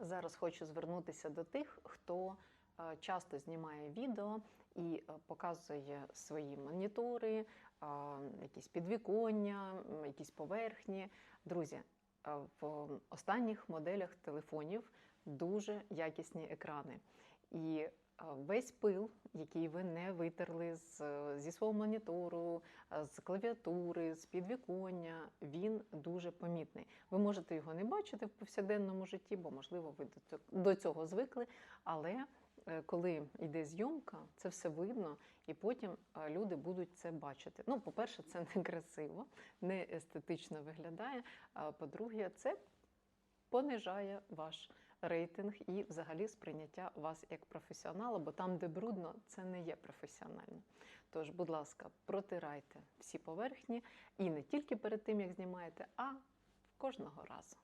Зараз хочу звернутися до тих, хто е, часто знімає відео і е, показує свої монітори, е, якісь підвіконня, якісь поверхні. Друзі, в останніх моделях телефонів дуже якісні екрани. І весь пил, який ви не витерли з, зі свого монітору, з клавіатури, з підвіконня, він дуже помітний. Ви можете його не бачити в повсякденному житті, бо, можливо, ви до цього- звикли. Але е, коли йде зйомка, це все видно, і потім люди будуть це бачити. Ну, по-перше, це не красиво, не естетично виглядає. А по-друге, це понижає ваш рейтинг і взагалі сприйняття вас як професіонала, бо там, де брудно, це не є професіонально. Тож, будь ласка, протирайте всі поверхні і не тільки перед тим, як знімаєте, а кожного разу.